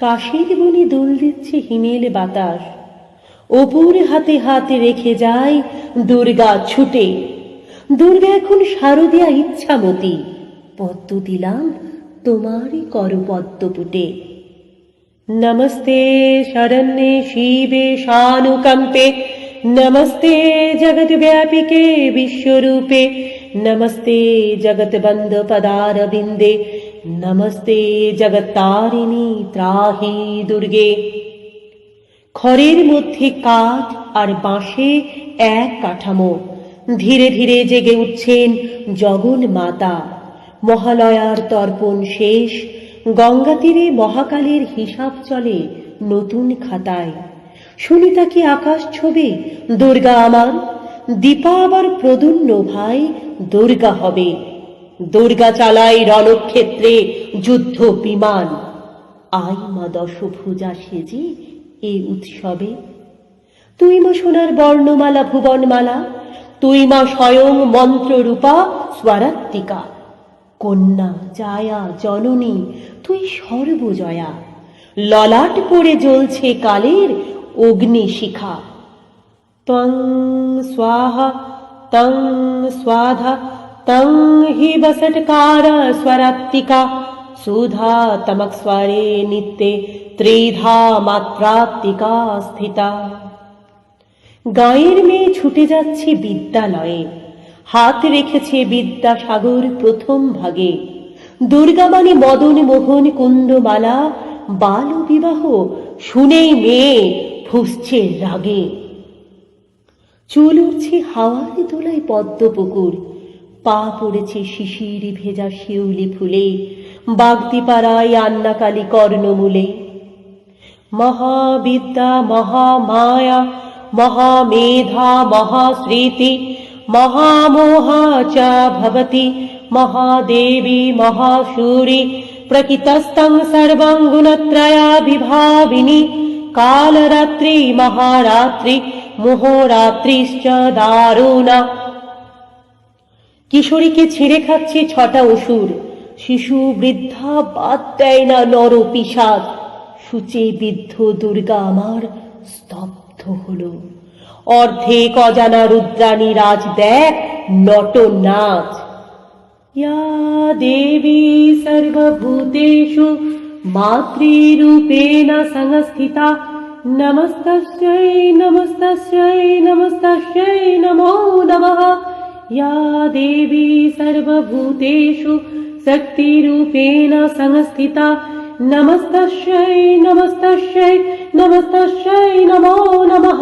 কাশির বনে দোল দিচ্ছে হিমেল বাতাস। অপুর হাতে হাতে রেখে যায় দুর্গা ছুটে। দুর্গা এখন শারদিয়া ইচ্ছামতি। পদ্ম দিলাম তোমারই কর পদ্ম পুটে। নমস্তে শরণ্যে শিবে শানুকম্পে। নমস্তে জগৎ ব্যাপিকে বিশ্বরূপে। নমস্তে জগৎ বন্ধ পদারবিন্দে নমস্তে জগত্তারিণী ত্রাহি দুর্গে খড়ের মধ্যে কাঠ আর বাঁশে এক কাঠামো। ধীরে ধীরে জেগে উঠছেন জগন মাতা। মহালয়ার তর্পণ শেষ। গঙ্গা তীরে মহাকালের হিসাব চলে নতুন খাতায়। সুনিতা কি আকাশ ছবি? দুর্গা আমার। দীপা আবার প্রদুন্ন ভাই, দুর্গা হবে। দুর্গা চালায় রণক্ষেত্রে যুদ্ধ বিমান। আই দশভুজা সেজে এই উৎসবে। তুই মা সোনার বর্ণমালা, ভুবনমালা, তুই মা স্বয়ং মন্ত্ররূপা স্বরাত্মিকা কন্যা, জায়া, জননী, তুই সর্বজয়া। ললাট পড়ে জ্বলছে কালের অগ্নিশিখা ত্বং স্বাহা, তং স্বাধা হি বসটকার স্বরাত্মিকা সুধা তমক স্বরে নিত্যে ত্রিধা মাত্রাত্মিকা স্থিতা গাঁয়ের মেয়ে ছুটে যাচ্ছে বিদ্যালয়ে, হাত রেখেছে বিদ্যাসাগর প্রথম ভাগে। দুর্গামানি মদন মোহন কুন্দমালা বাল বিবাহ শুনেই মেয়ে ফুসছে রাগে। চুল উঠছে হাওয়ার দোলায় পদ্ম পুকুর পা পড়েছে শিশির ভেজা শিউলি ফুলে, বাগদিপাড়ায় আন্নাকালী কর্ণমূলে। মহাবিদ্যা, মহামায়া, মহামেধা, মহাস্মৃতি, মহামোহা চ ভবতি, মহাদেবী মহাশূরি প্রকৃতস্থং সর্বং গুণত্রয়াবিভাবিনী কালরাত্রি, মহারাত্রি, মোহরাত্রিশ্চ দারুণা। কিশোরীকে ছেড়ে খাচ্ছে ছটা অসুর। শিশু বৃদ্ধা বাদ দেয় না নর পিসাদ সূচে বিদ্ধ দুর্গা আমার স্তব্ধ হল। অর্ধেক অজানা রুদ্রাণী রাজ দেখ নট নাচ। ইয়া দেবী সর্বভূতেষু না সংস্থিতা। নমস্তস্যৈ নমস্তস্যৈ নমস্তস্যৈ নমো নমঃ। या देवी सर्वभूतेषु शक्तिरूपेण संस्थिता नमस्तस्यै नमस्तस्यै नमस्तस्यै नमो नमः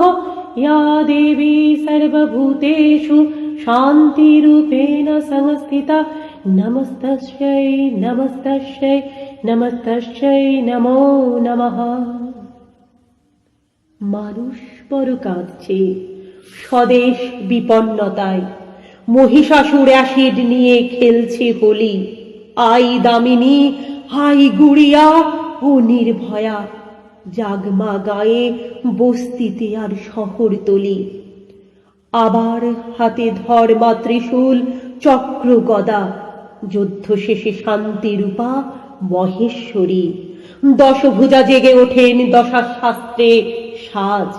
या देवी सर्वभूतेषु शान्तिरूपेण संस्थिता नमस्तस्यै नमस्तस्यै नमस्तस्यै नमो नमः মানুষ বড় কাঁদছে স্বদেশ বিপন্নতায় মহিষাসুর অ্যাসিড নিয়ে খেলছে হোলি। আই দামিনী হাই গুড়িয়া, ও নির্ভয়া। জাগমা গায়ে বস্তিতে আর শহর তলি। আবার হাতে ধর মাতৃশূল চক্র গদা যুদ্ধ শেষে শান্তি রূপা মহেশ্বরী। দশভুজা জেগে ওঠেন দশা শাস্ত্রে সাজ।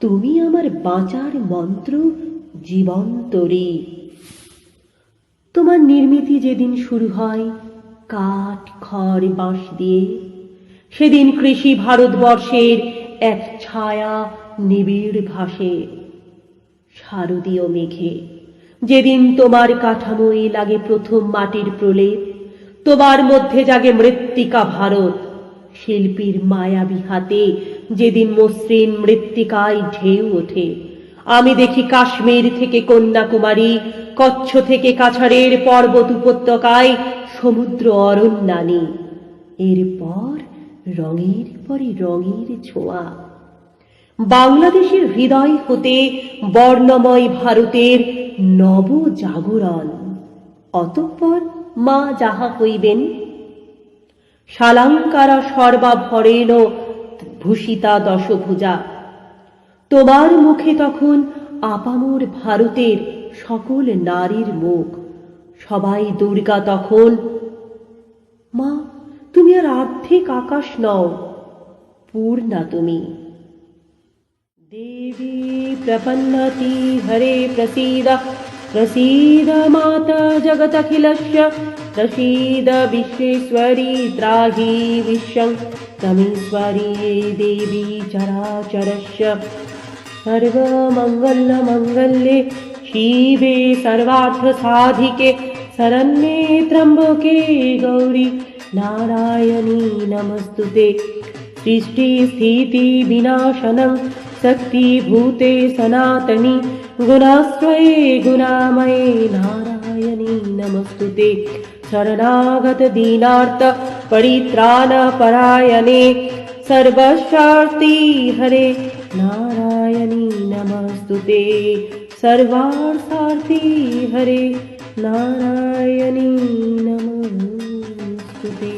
তুমি আমার বাঁচার মন্ত্র জীবন্তরী। তোমার নির্মিতি যেদিন শুরু হয়, কাঠ, খড়, বাঁশ দিয়ে, সেদিন কৃষি ভারতবর্ষের এক ছায়া নিবিড় ভাসে, শারদীয় মেঘে। যেদিন তোমার কাঠামোই লাগে প্রথম মাটির প্রলেপ, তোমার মধ্যে জাগে মৃত্তিকা ভারত। শিল্পীর মায়াবী হাতে যেদিন মসৃণ মৃত্তিকায় ঢেউ ওঠে আমি দেখি কাশ্মীর থেকে কন্যাকুমারী, কচ্ছ থেকে কাছাড়ের পর্বত উপত্যকায় সমুদ্র অরণ্যানি। এরপর রঙের পরে রঙের ছোঁয়া। বাংলাদেশের হৃদয় হতে বর্ণময় ভারতের নব জাগরণ অতঃপর মা যাহা হইবেন শালাঙ্কারা সর্বাভরেণ ভূষিতা দশভুজা। তোমার মুখে তখন আপামর ভারতের সকল নারীর মুখ সবাই দুর্গা তখন মা তুমি আর আর্ধেক আকাশ নও পূর্ণা তুমি देवी प्रपन्नति हरे प्रसीद प्रसीद माता जगदखिलस्य प्रसीद विश्वेश्वरी त्राहि विश्वं तमीश्वरी देवी चराचरस्य सर्वमङ्गलमङ्गल्ये शिवे सर्वार्थसाधिके शरण्ये त्र्यम्बके गौरी नारायणी नमस्तुते। सृष्टिस्थितिविनाशनं शक्तिभूते सनातनी गुणाश्रये गुणामये नारायणी नमस्तुते। शरणागतदीनार्थ परित्राणपरायणे सर्वशार्ति हरे नारायणी नमस्तु ते। सर्वार्थार्थी हरे। नारायणी नमस्तु ते।